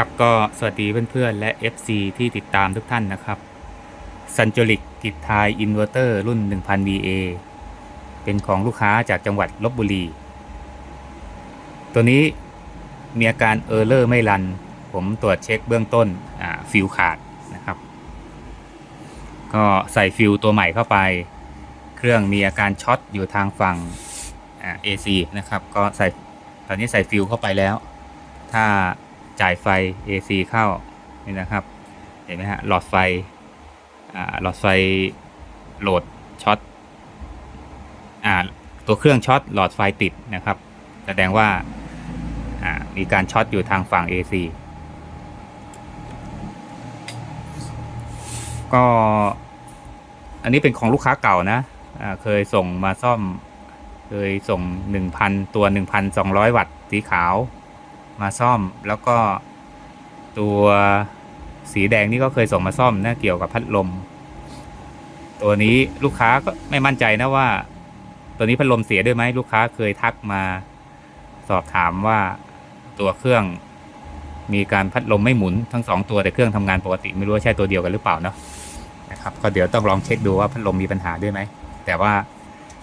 ครับก็สวัสดีเพื่อนๆ และ FC ที่ติดตามทุกท่านนะครับ s u n j o l i c กิจทยอินเวอร์เตอร์รุ่น 1000 VA เป็นของลูกค้าจากจังหวัดลบบุรี ตัวนี้มีอาการเออร์เลอร์ไม่รัน ผมตรวจเช็คเบื้องต้นฟิวขาดนะครับ ก็ใส่ฟิวตัวใหม่เข้าไป เครื่องมีอาการช็อตอยู่ทางฝั่งอ AC นะครับ ก็ใส่ตอนนี้ใส่ฟิวเข้าไปแล้ว ถ้า จ่ายไฟ AC เข้านี่นะครับ เห็นไหมฮะหลอดไฟอ่าหลอดไฟโหลดช็อตอ่าตัวเครื่องช็อตหลอดไฟติดนะครับ แสดงว่าอ่ามีการช็อตอยู่ทางฝั่ง AC ก็อันนี้เป็นของลูกค้าเก่านะอ่าเคยส่งมาซ่อม เคยส่ง 1,000 ตัว 1,200 วัตต์สีขาว มาซ่อม แล้วก็ตัวสีแดงนี่ก็เคยส่งมาซ่อมนะเกี่ยวกับพัดลม ตัวนี้ลูกค้าก็ไม่มั่นใจนะว่า ตัวนี้พัดลมเสียด้วยไหมลูกค้าเคยทักมา สอบถามว่าตัวเครื่องมีการพัดลมไม่หมุนทั้งสองตัวแต่เครื่องทำงานปกติไม่รู้ว่าใช่ตัวเดียวกันหรือเปล่าเนาะนะครับก็เดี๋ยวต้องลองเช็คดูว่าพัดลมมีปัญหาด้วยไหมแต่ว่า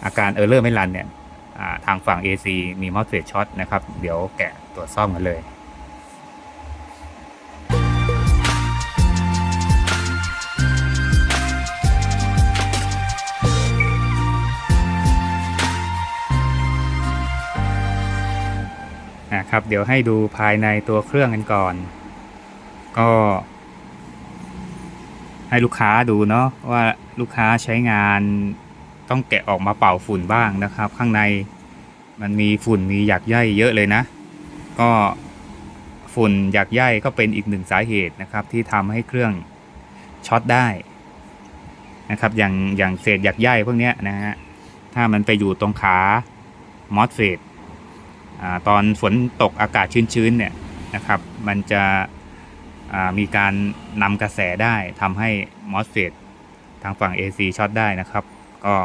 อาการเออร์เลอร์ไม่รันเนี่ย ทางฝั่ง AC มีมอสเฟตช็อตนะครับ เดี๋ยวแกะตรวจซ่อมกันเลยนะครับเดี๋ยวให้ดูภายในตัวเครื่องกันก่อน ก็ ให้ลูกค้าดูเนาะว่าลูกค้าใช้งาน ต้องแกะออกมาเป่าฝุ่นบ้างนะครับ ข้างในมันมีฝุ่นมีหยักใยเยอะเลยนะ ก็ฝุ่นหยักใยก็เป็นอีกหนึ่งสาเหตุนะครับ ที่ทำให้เครื่องช็อตได้นะครับอย่างอย่างเศษหยักใยพวกนี้นะฮะถ้ามันไปอยู่ตรงขามอสเฟตตอนฝนตกอากาศชื้นๆเนี่ยนะครับ มันจะอ่ามีการนำกระแสได้ทำให้มอสเฟตทางฝั่ง AC ช็อตได้นะครับ ก็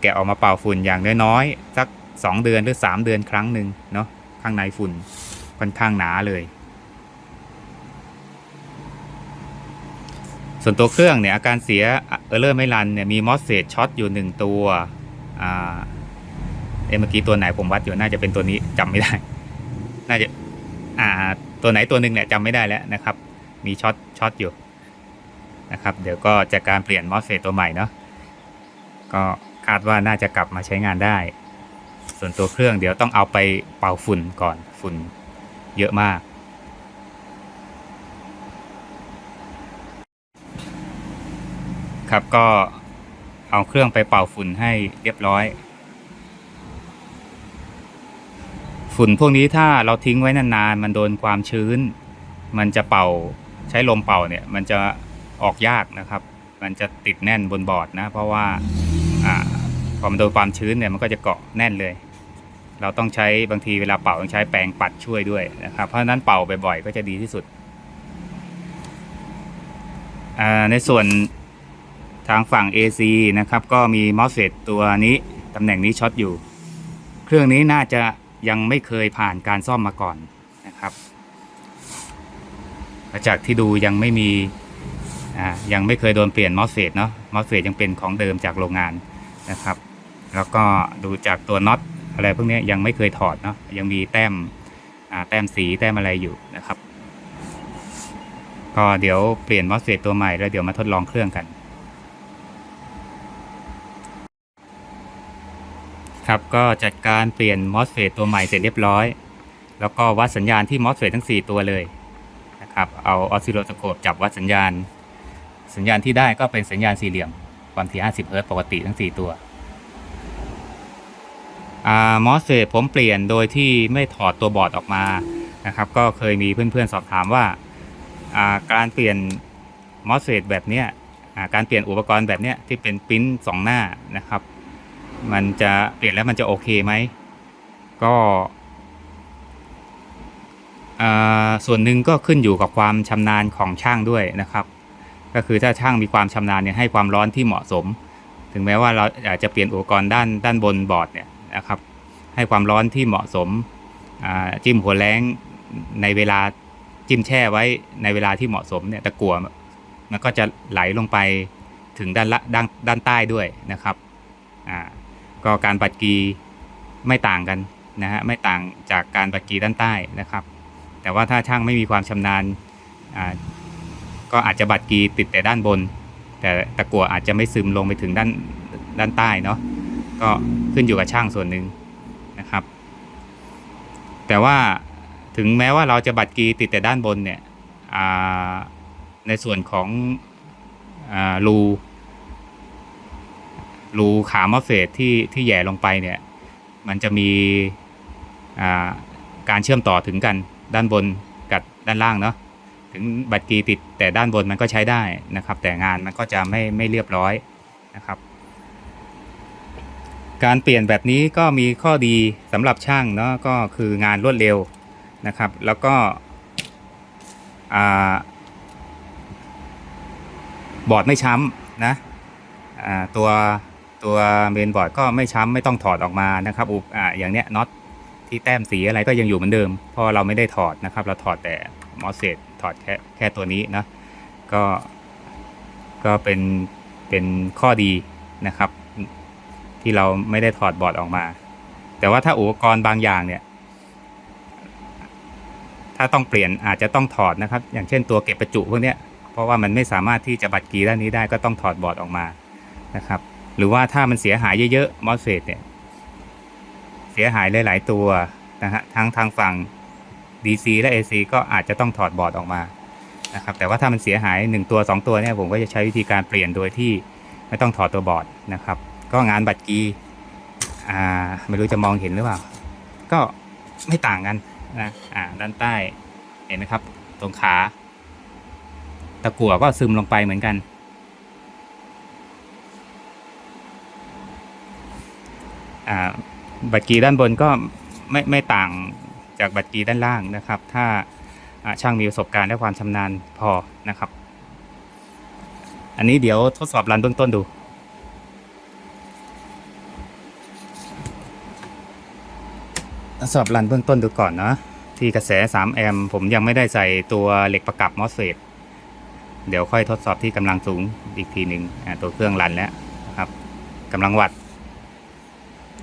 แกะออกมาเป่าฝุ่นอย่างน้อยๆสัก 2 เดือนหรือ 3 เดือนครั้งหนึ่งเนาะข้างในฝุ่นค่อนข้างหนาเลย ส่วนตัวเครื่องเนี่ยอาการเสียเออร์เลอร์ไม่รันเนี่ยมีมอสเฟตช็อตอยู่ 1 ตัวอ่าเอะเมื่อกี้ตัวไหนผมวัดอยู่น่าจะเป็นตัวนี้จำไม่ได้ น่าจะอ่าตัวไหนตัวหนึ่งเนี่ยจำไม่ได้แล้วนะครับ มีช็อตช็อตอยู่นะครับ เดี๋ยวก็จะการเปลี่ยนมอสเฟตตัวใหม่เนาะ ก็คาดว่าน่าจะกลับมาใช้งานได้ ส่วนตัวเครื่องเดี๋ยวต้องเอาไปเป่าฝุ่นก่อนฝุ่นเยอะมาก ครับก็เอาเครื่องไปเป่าฝุ่นให้เรียบร้อย ฝุ่นพวกนี้ถ้าเราทิ้งไว้นานๆ มันโดนความชื้น มันจะเป่าใช้ลมเป่าเนี่ย มันจะออกยากนะครับ มันจะติดแน่นบนบอร์ดนะ เพราะว่า อ่าพอมันโดนความชื้นเนี่ยมันก็จะเกาะแน่นเลย เราต้องใช้บางทีเวลาเป่าต้องใช้แปรงปัดช่วยด้วยนะครับ เพราะนั้นเป่าบ่อยๆก็จะดีที่สุด ในส่วนทางฝั่ง AC นะครับ ก็มีมอสเฟตตัวนี้ตำแหน่งนี้ช็อตอยู่ เครื่องนี้น่าจะยังไม่เคยผ่านการซ่อมมาก่อนนะครับจากที่ดูยังไม่มี อ่ายังไม่เคยโดนเปลี่ยนมอสเฟตเนาะมอสเฟตยังเป็นของเดิมจากโรงงานนะครับ แล้วก็ดูจากตัวน็อตอะไรพวกนี้ยังไม่เคยถอดเนาะยังมีแต้มอ่าแต้มสีแต้มอะไรอยู่นะครับ ก็เดี๋ยวเปลี่ยนมอสเฟตตัวใหม่แล้วเดี๋ยวมาทดลองเครื่องกันครับก็จัดการเปลี่ยนมอสเฟตตัวใหม่เสร็จเรียบร้อย แล้วก็วัดสัญญาณที่มอสเฟตทั้ง 4 ตัวเลยนะครับ เอาออสซิโลสโคปจับวัดสัญญาณ สัญญาณที่ได้ก็เป็นสัญญาณสี่เหลี่ยม ความถี่50เฮิร์ตปกติทั้ง 4 ตัวมอสเฟตผมเปลี่ยนโดยที่ไม่ถอดตัวบอร์ดออกมานะครับ ก็เคยมีเพื่อนๆสอบถามว่าาการเปลี่ยนมอสเฟตแบบเนี้ยการเปลี่ยนอุปกรณ์แบบเนี้ยที่เป็นปริ้นสองหน้านะครับ มันจะเปลี่ยนแล้วมันจะโอเคไหมก็ส่วนหนึ่งก็ขึ้นอยู่กับความชำนาญของช่างด้วยนะครับ ก็คือถ้าช่างมีความชำนาญเนี่ยให้ความร้อนที่เหมาะสม ถึงแม้ว่าเราอาจจะเปลี่ยนอุปกรณ์ด้านด้านบนบอร์ดเนี่ยนะครับให้ความร้อนที่เหมาะสมจิ้มหัวแรงในเวลาจิ้มแช่ไว้ในเวลาที่เหมาะสมเนี่ยตะกั่วมันก็จะไหลลงไปถึงด้านละด้านด้านใต้ด้วยนะครับอ่าก็การบัดกีไม่ต่างกันนะฮะไม่ต่างจากการบัดกีด้านใต้นะครับ แต่ว่าถ้าช่างไม่มีความชำนาญอ่า ก็อาจจะบัดกีติดแต่ด้านบน แต่ตะกั่วอาจจะไม่ซึมลงไปถึงด้านด้านใต้เนาะก็ขึ้นอยู่กับช่างส่วนหนึ่งนะครับ แต่ว่าถึงแม้ว่าเราจะบัดกีติดแต่ด้านบนเนี่ยในส่วนของอรูรูขามะเฟดที่ที่แย่ลงไปเนี่ย มันจะมีการเชื่อมต่อถึงกันด้านบนกับด้านล่างเนาะ ถึงบัตรกีติดแต่ด้านบนมันก็ใช้ได้นะครับ แต่งานมันก็จะไม่ไม่เรียบร้อยนะครับ การเปลี่ยนแบบนี้ก็มีข้อดีสำหรับช่างเนาะก็คืองานรวดเร็วนะครับ แล้วก็บอร์ดไม่ช้ำนะตัวตัวเมนบอร์ดก็ไม่ช้ำไม่ต้องถอดออกมานะครับอุปอ่าอย่างเนี้ยน็อตที่แต้มสีอะไรก็ยังอยู่เหมือนเดิมเพราะเราไม่ได้ถอดนะครับ เราถอดแต่ มอสเซตถอดแค่แค่ตัวนี้นะก็ก็เป็นเป็นข้อดีนะครับ ที่เราไม่ได้ถอดบอร์ดออกมา แต่ว่าถ้าอุปกรณ์บางอย่างเนี่ย ถ้าต้องเปลี่ยนอาจจะต้องถอดนะครับ อย่างเช่นตัวเก็บประจุพวกนี้เพราะว่ามันไม่สามารถที่จะบัดกีด้านนี้ได้ก็ต้องถอดบอร์ดออกมานะครับ หรือว่าถ้ามันเสียหายเยอะๆมอสเฟตเนี่ยเสียหายหลาย ๆ ตัวนะฮะทั้งทางฝั่ง DC และ AC ก็อาจจะต้องถอดบอร์ดออกมานะครับแต่ว่าถ้ามันเสียหาย 1 ตัว 2 ตัวเนี่ยผมก็จะใช้วิธีการเปลี่ยนโดยที่ไม่ต้องถอดตัวบอร์ดนะครับ ก็งานบัตรกีอ่าไม่รู้จะมองเห็นหรือเปล่า ก็ไม่ต่างกันนะอ่าด้านใต้เห็นไหมครับ ตรงขาตะกั่วก็ซึมลงไปเหมือนกัน อ่าบัตรกีด้านบนก็ไม่ไม่ต่าง จากบัตรกีด้านล่างนะครับ ถ้าช่างมีประสบการณ์และความชำนาญพอนะครับ อันนี้เดี๋ยวทดสอบรันเบื้องต้นดูทดสอบรันเบื้องต้นดูก่อนนะที่กระแส 3 แอมป์ผมยังไม่ได้ใส่ตัวเหล็กประกับมอสเฟตเดี๋ยวค่อยทดสอบที่กำลังสูงอีกทีหนึ่งตัวเครื่องรันแล้วนะครับกำลังวัตต์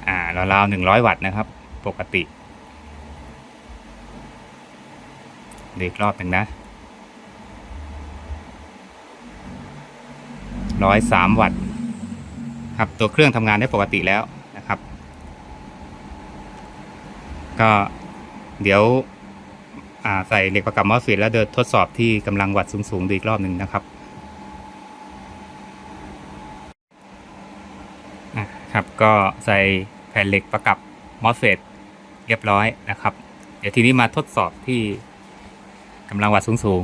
อ่าราวๆหนึ่งร้อยวัตต์นะครับ ปกติเดี๋ยวอีกรอบหนึ่งนะร้อยสามวัตต์ครับตัวเครื่องทำงานได้ปกติแล้วนะครับ ก็เดี๋ยวใส่เหล็กประกับมอสเฟตแล้วเดินทดสอบที่กำลังวัตต์สูงๆดูอีกรอบหนึ่งนะครับครับก็ใส่แผ่นเหล็กประกับมอสเฟตเรียบร้อยนะครับ เดี๋ยวทีนี้มาทดสอบที่ กำลังวัตต์สูง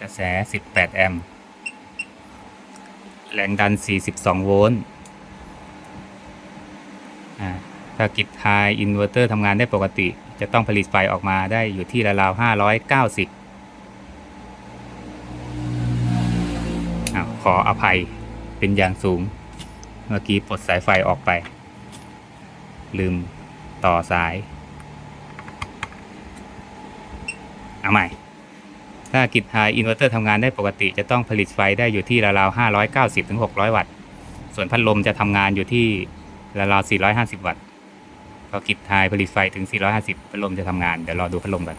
กระแส 18 แอมป์แรงดัน 42 โวลต์อ่าถ้ากิจไฮอินเวอร์เตอร์ทำงานได้ปกติ จะต้องผลิตไฟออกมาได้อยู่ที่ราวๆ 590อขออภัยเป็นอย่างสูง เมื่อกี้ปลดสายไฟออกไป ลืมต่อสาย เอาใหม่ ถ้ากิจไฮอินเวอร์เตอร์ทำงานได้ปกติ จะต้องผลิตไฟได้อยู่ที่ราวๆ590ถึง600 วัตต์ ส่วนพัดลมจะทำงานอยู่ที่ราวๆ450 วัตต์พอกิจไฮผลิตไฟถึง 450 พัดลมจะทำงาน เดี๋ยวรอดูพัดลมกัน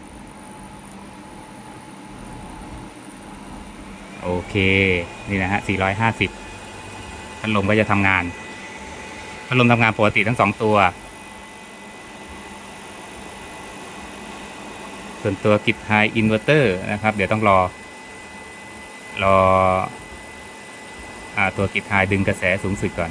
โอเค นี่นะฮะ 450 พัดลมก็จะทำงาน พัดลมทำงานปกติทั้งสองตัว ส่วนตัวกิจไฮอินเวอร์เตอร์นะครับ เดี๋ยวต้องรอ รออาตัวกิจไฮดึงกระแสสูงสุดก่อน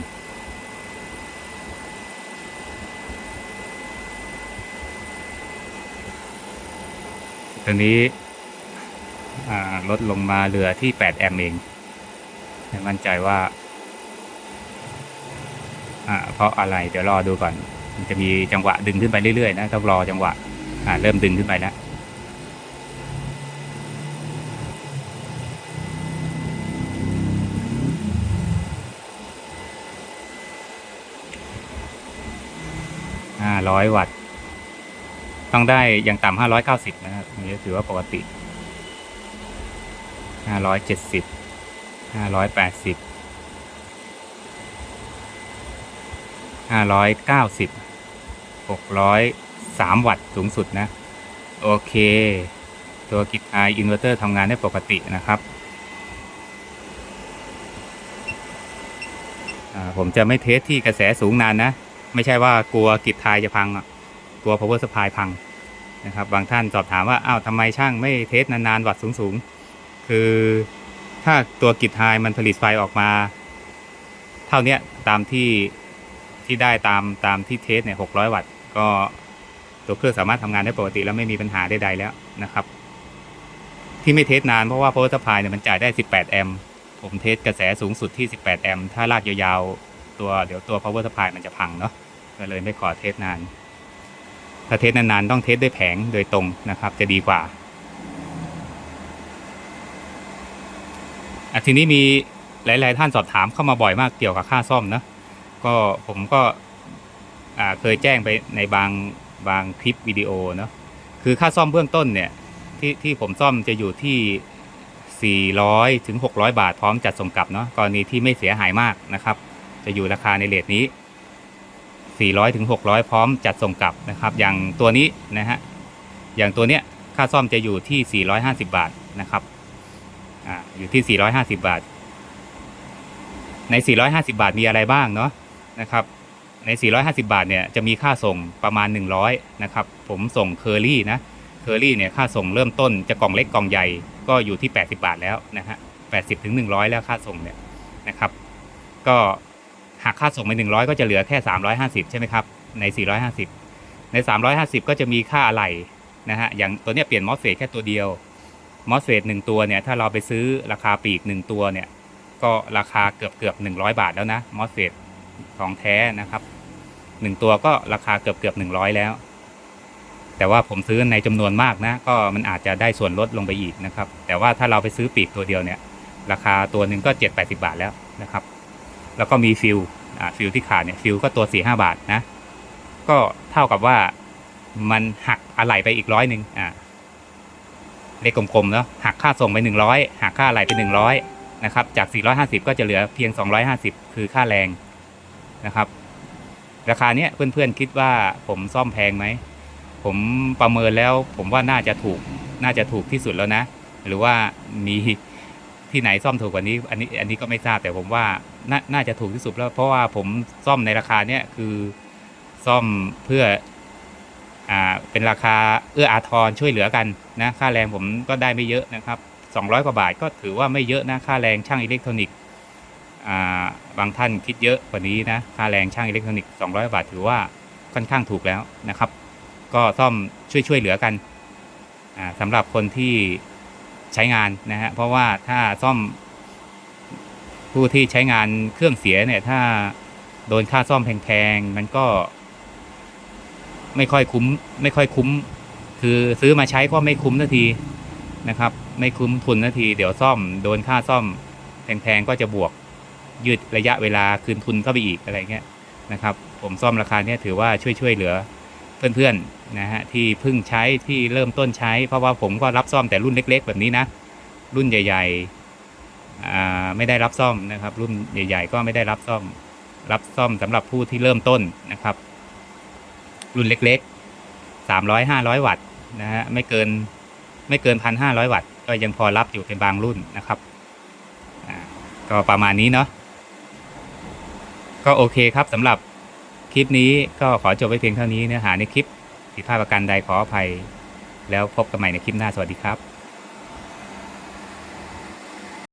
ตอนนี้อ่าลดลงมาเหลือที่ 8 แอมป์เองไม่มั่นใจว่าอ่า เพราะอะไร เดี๋ยวรอดูก่อน มันจะมีจังหวะดึงขึ้นไปเรื่อยๆนะ ต้องรอจังหวะอ่าเริ่มดึงขึ้นไปแล้ว ห้าร้อยวัตต์ ต้องได้อย่างต่ำห้าร้อยเก้าสิบนะครับนนี้ถือว่าปกติห้าร้อยเจ็ดสิบห้าร้อยแปดสิบห้าร้อยเก้าสิบหกร้อยสามวัตต์สูงสุดนะ โอเค ตัวกิจไออินเวอร์เตอร์ทำงานได้ปกตินะครับผมจะไม่เทสที่กระแสสูงนานนะ ไม่ใช่ว่ากลัวกิจไทยจะพังกลัว power supply พังนะครับ บางท่านสอบถามว่าอ้าวทำไมช่างไม่เทสนานๆวัตต์สูงๆ คือถ้าตัวกิจไทยมันผลิตไฟออกมา เท่านี้ตามที่ที่ได้ตามตามที่เทสเนี่ย600วัตต์ก็ตัวเครื่องสามารถทำงานได้ปกติแล้วไม่มีปัญหาใดๆแล้วนะครับ ที่ไม่เทสนานเพราะว่า power supply เนี่ยมันจ่ายได้ 18 แอมป์ผมเทสกระแสสูงสุดที่ 18 แอมป์ถ้าลากยาวๆตัวเดี๋ยวตัว power supply มันจะพังเนาะ ก็เลยไม่ขอเทสนาน ถ้าเทสนานๆต้องเทสด้วยแผงโดยตรงนะครับ จะดีกว่าทีนี้มีหลาย ๆ ท่านสอบถามเข้ามาบ่อยมากเกี่ยวกับค่าซ่อมนะก็ผมก็เคยแจ้งไปในบางบางคลิปวิดีโอเนาะคือค่าซ่อมเบื้องต้นเนี่ยที่ที่ผมซ่อมจะอยู่ที่ 400 ถึง 600 บาทพร้อมจัดส่งกลับเนาะกรณีที่ไม่เสียหายมากนะครับ จะอยู่ราคาในเลทนี้ 400ถึง600 พร้อมจัดส่งกลับนะครับ อย่างตัวนี้นะฮะอย่างตัวเนี้ยค่าซ่อมจะอยู่ที่ 450 บาทนะครับอ่าอยู่ที่ 450 บาท ใน 450 บาทมีอะไรบ้างเนาะนะครับใน 450 บาทเนี่ยจะมีค่าส่งประมาณ 100นะครับผมส่งเคอรี่นะเคอรี่เนี่ยค่าส่งเริ่มต้นจะกล่องเล็กกล่องใหญ่ก็อยู่ที่ 80 บาทแล้วนะฮะ80ถึง100 แล้วค่าส่งเนี่ยนะครับ ก็ หักค่าส่งไป 100 ก็จะเหลือแค่ 350 ใช่ไหมครับ ใน 450 ใน 350 ก็จะมีค่าอะไหล่นะฮะอย่างตัวเนี้ยเปลี่ยนมอสเฟตแค่ตัวเดียวมอสเฟตหนึ่งตัวเนี่ยถ้าเราไปซื้อราคาปีกหนึ่งตัวเนี่ยก็ราคาเกือบเกือบ100บาทแล้วนะมอสเฟตของแท้นะครับหนึ่งตัวก็ราคาเกือบเกือบ100แล้ว แต่ว่าผมซื้อในจำนวนมากนะ ก็มันอาจจะได้ส่วนลดลงไปอีกนะครับ แต่ว่าถ้าเราไปซื้อปีกตัวเดียวเนี่ย ราคาตัวหนึ่งก็7-80บาทแล้วนะครับ แล้วก็มีฟิลอ่าฟิลที่ขาดเนี่ยฟิลก็ตัว4ี่ห้าบาทนะ ก็เท่ากับว่ามันหักอะไหล่ไปอีกร้อยหนึ่งอ่าเลขกลมๆเนาะหักค่าส่งไปหนึ่งร้อยหักค่าอะไหล่ไปหนึ่งร้อยนะครับจาก 450 ก็จะเหลือเพียง 250 คือค่าแรงนะครับ ราคาเนี้ยเพื่อนๆคิดว่าผมซ่อมแพงไหมผมประเมินแล้วผมว่าน่าจะถูกน่าจะถูกที่สุดแล้วนะ หรือว่ามี ที่ไหนซ่อมถูกกว่านี้ อันนี้อันนี้ก็ไม่ทราบแต่ผมว่านาน่าจะถูกที่สุดแล้ว เพราะว่าผมซ่อมในราคาเนี้ยคือซ่อมเพื่ออ่าเป็นราคาเอื้ออาทรช่วยเหลือกันนะค่าแรงผมก็ได้ไม่เยอะนะครับ 200 กว่าบาทก็ถือว่าไม่เยอะนะค่าแรงช่างอิเล็กทรอนิกส์อ่าบางท่านคิดเยอะกว่านี้นะค่าแรงช่างอิเล็กทรอนิกส์200 บาทถือว่าค่อนข้างถูกแล้วนะครับ ก็ซ่อมช่วยช่วยเหลือกันอ่าสำหรับคนที่ ใช้งานนะฮะเพราะว่าถ้าซ่อมผู้ที่ใช้งานเครื่องเสียเนี่ย ถ้าโดนค่าซ่อมแพงๆมันก็ ไม่ค่อยคุ้ม ไม่ค่อยคุ้ม คือซื้อมาใช้ก็ไม่คุ้มนาทีนะครับ ไม่คุ้มทุนนาที เดี๋ยวซ่อม โดนค่าซ่อมแพงๆก็จะบวกยืดระยะเวลาคืนทุนเข้าไปอีกอะไรเงี้ยนะครับ ผมซ่อมราคาเนี้ยถือว่าช่วยช่วยเหลือ เพื่อนๆนะฮะที่เพิ่งใช้ที่เริ่มต้นใช้ เพราะว่าผมก็รับซ่อมแต่รุ่นเล็ก ๆ แบบนี้นะ รุ่นใหญ่ๆไม่ได้รับซ่อมนะครับ รุ่นใหญ่ ๆ ก็ไม่ได้รับซ่อม รับซ่อมสำหรับผู้ที่เริ่มต้นนะครับ รุ่นเล็กๆสามร้อยห้าร้อยวัตต์นะฮะไม่เกินไม่เกินพันห้าร้อยวัตต์ก็ยังพอรับอยู่เป็นบางรุ่นนะครับก็ประมาณนี้เนาะก็โอเคครับสำหรับ คลิปนี้ก็ขอจบไว้เพียงเท่านี้เนื้อหาในคลิปผิดพลาดประการใดขออภัย แล้วพบกันใหม่ในคลิปหน้าสวัสดีครับ